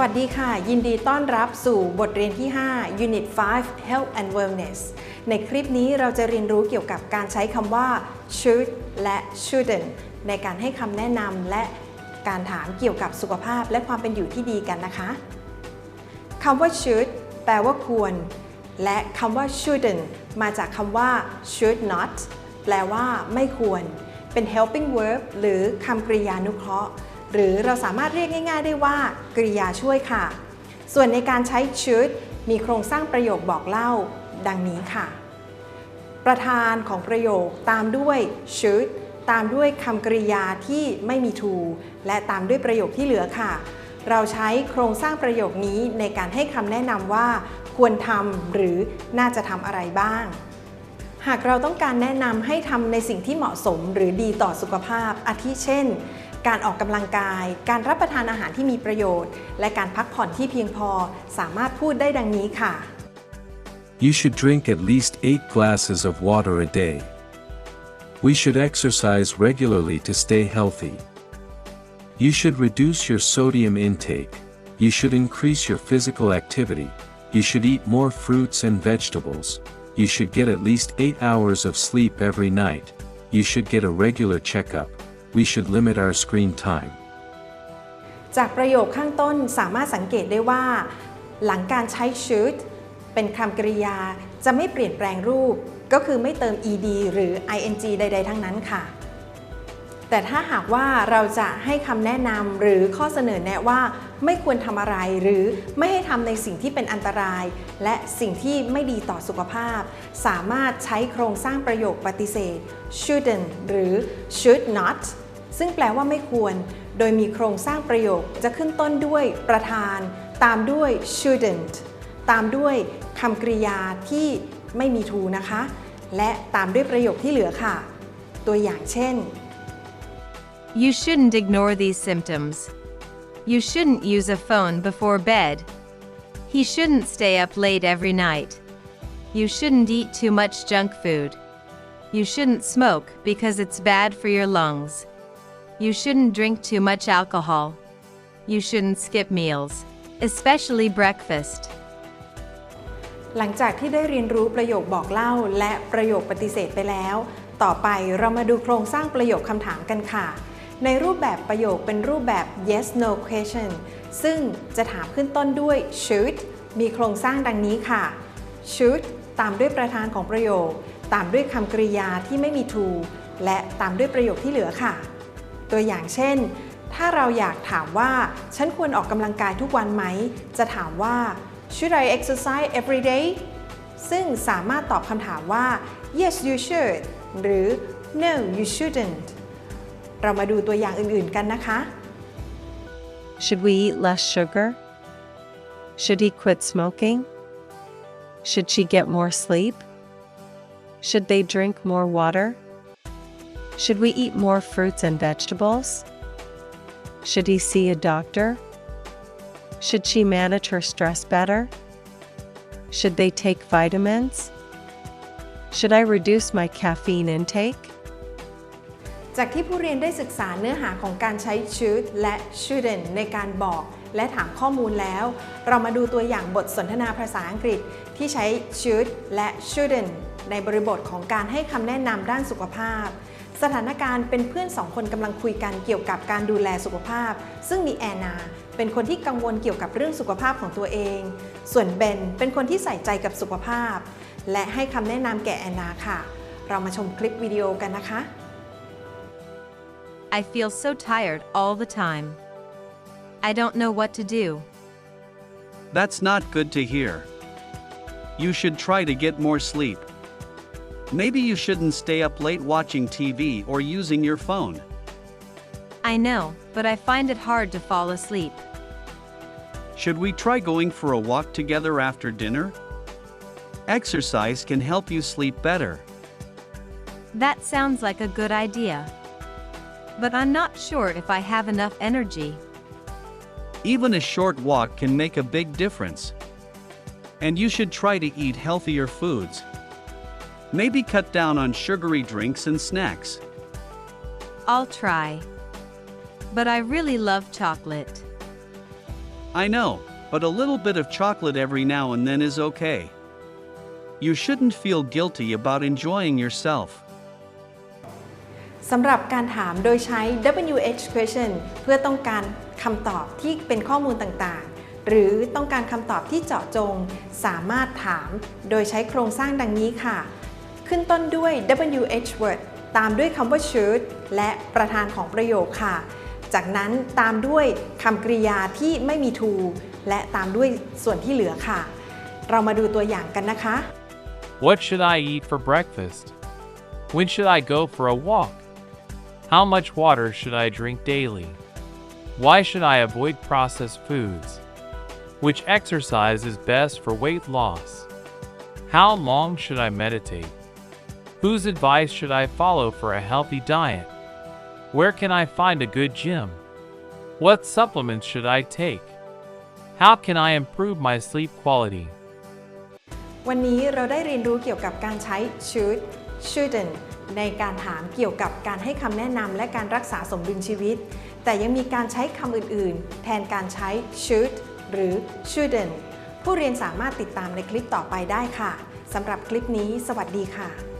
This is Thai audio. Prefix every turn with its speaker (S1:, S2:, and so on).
S1: วัสดีค่ะ ยินดีต้อนรับสู่บทเรียนที่ 5 Unit 5 Health and Wellness ในคลิปนี้เราจะเรียนรู้เกี่ยวกับการใช้คำว่า should และ shouldn't ในการให้คำแนะนำและการถามเกี่ยวกับสุขภาพและความเป็นอยู่ที่ดีกันนะคะ คำว่า should แปลว่าควร และคำว่า shouldn't มาจากคำว่า should not แปลว่าไม่ควร เป็น helping verb หรือคำกริยานุเคราะห์ หรือเราสามารถเรียกง่ายๆ ได้ว่ากริยาช่วยค่ะ ส่วนในการใช้ should มีโครงสร้างประโยคบอกเล่า ดังนี้ค่ะ ประธานของประโยคตามด้วย should ตามด้วยคำกริยาที่ไม่มี to และตามด้วยประโยคที่เหลือค่ะ เราใช้โครงสร้างประโยคนี้ในการให้คำแนะนำว่า ควรทำหรือน่าจะทำอะไรบ้าง หากเราต้องการแนะนำให้ทำในสิ่งที่เหมาะสมหรือดีต่อสุขภาพ อาทิเช่น การออกกำลังกาย การรับประทานอาหารที่มีประโยชน์ และการพักผ่อนที่เพียงพอสามารถพูดได้ดังนี้ค่ะ
S2: You should drink at least 8 glasses of water a day. We should exercise regularly to stay healthy. You should reduce your sodium intake. You should increase your physical activity. You should eat more fruits and vegetables. You should get at least 8 hours of sleep every night. You should get a regular checkup. We should limit our screen time.
S1: จากประโยคข้างต้นสามารถสังเกตได้ว่า หลังการใช้ should เป็นคำกริยาจะไม่เปลี่ยนแปลงรูป ก็คือไม่เติม ed หรือ ing ใด ๆ ทั้งนั้นค่ะ แต่ถ้าหากว่าเราจะให้คำแนะนำหรือข้อเสนอแนะว่าไม่ควรทำอะไรหรือไม่ให้ทำในสิ่งที่เป็นอันตราย และสิ่งที่ไม่ดีต่อสุขภาพ สามารถใช้โครงสร้างประโยคปฏิเสธ shouldn't หรือ should not ซึ่งแปลว่าไม่ควร โดยมีโครงสร้างประโยคจะขึ้นต้นด้วยประธาน ตามด้วย shouldn't ตามด้วยคำกริยาที่ไม่มี to นะคะ และตามด้วยประโยคที่เหลือค่ะ ตัวอย่างเช่น
S3: You shouldn't ignore these symptoms. You shouldn't use a phone before bed. He shouldn't stay up late every night. You shouldn't eat too much junk food. You shouldn't smoke because it's bad for your lungs. You shouldn't drink too much alcohol. You shouldn't skip meals, especially breakfast.
S1: หลังจากที่ได้เรียนรู้ประโยคบอกเล่าและประโยคปฏิเสธไปแล้ว ต่อไปเรามาดูโครงสร้างประโยคคำถามกันค่ะ ในรูปแบบประโยคเป็นรูปแบบ yes no question ซึ่งจะถามขึ้นต้นด้วย should มีโครงสร้างดังนี้ค่ะ should ตามด้วยประธานของประโยค ตามด้วยคำกริยาที่ไม่มี to และตามด้วยประโยคที่เหลือค่ะ ตัวอย่างเช่น ถ้าเราอยากถามว่าฉันควรออกกำลังกายทุกวันไหม จะถามว่า should I exercise every day ซึ่งสามารถตอบคำถามว่า yes you should หรือ no you shouldn't เรามาดูตัวอย่างอื่นๆกันนะคะ
S4: Should we eat less sugar? Should he quit smoking? Should she get more sleep? Should they drink more water? Should we eat more fruits and vegetables? Should he see a doctor? Should she manage her stress better? Should they take vitamins? Should I reduce my caffeine intake?
S1: จากที่ผู้เรียนได้ศึกษาเนื้อหาของการใช้ should และ shouldn't ในการบอกและถามข้อมูลแล้ว เรามาดูตัวอย่างบทสนทนาภาษาอังกฤษที่ใช้ should และ shouldn't ในบริบทของการให้คำแนะนำด้านสุขภาพ สถานการณ์เป็นเพื่อนสองคนกำลังคุยกันเกี่ยวกับการดูแลสุขภาพ ซึ่งมีแอนนา เป็นคนที่กังวลเกี่ยวกับเรื่องสุขภาพของตัวเอง ส่วนเบนเป็นคนที่ใส่ใจกับสุขภาพ และให้คำแนะนำแก่แอนนาค่ะ เรามาชมคลิปวิดีโอกันนะคะ
S3: I feel so tired all the time. I don't know what to do.
S5: That's not good to hear. You should try to get more sleep. Maybe you shouldn't stay up late watching TV or using your phone.
S3: I know, but I find it hard to fall asleep.
S5: Should we try going for a walk together after dinner? Exercise can help you sleep better.
S3: That sounds like a good idea. But I'm not sure if I have enough energy.
S5: Even a short walk can make a big difference. And you should try to eat healthier foods. Maybe cut down on sugary drinks and snacks.
S3: I'll try. But I really love chocolate.
S5: I know, but a little bit of chocolate every now and then is okay. You shouldn't feel guilty about enjoying yourself.
S1: สำหรับการถามโดยใช้ WH question เพื่อต้องการคำตอบที่เป็นข้อมูลต่างๆ หรือต้องการคำตอบที่เจาะจง สามารถถามโดยใช้โครงสร้างดังนี้ค่ะ ขึ้นต้นด้วย WH word ตามด้วยคำว่า should และประธานของประโยคค่ะ จากนั้นตามด้วยคำกริยาที่ไม่มี to และตามด้วยส่วนที่เหลือค่ะ เรามาดูตัวอย่างกันนะคะ
S6: What should I eat for breakfast? When should I go for a walk? How much water should I drink daily? Why should I avoid processed foods? Which exercise is best for weight loss? How long should I meditate? Whose advice should I follow for a healthy diet? Where can I find a good gym? What supplements should I take? How can I improve my sleep quality?
S1: วันนี้เราได้เรียนรู้เกี่ยวกับการใช้ should shouldn't ในการถามเกี่ยวกับการให้คำแนะนำและการรักษาสมดุลชีวิต แต่ยังมีการใช้คำอื่น ๆ แทนการใช้ should หรือ shouldn't ผู้เรียนสามารถติดตามในคลิปต่อไปได้ค่ะสำหรับคลิปนี้ สวัสดีค่ะ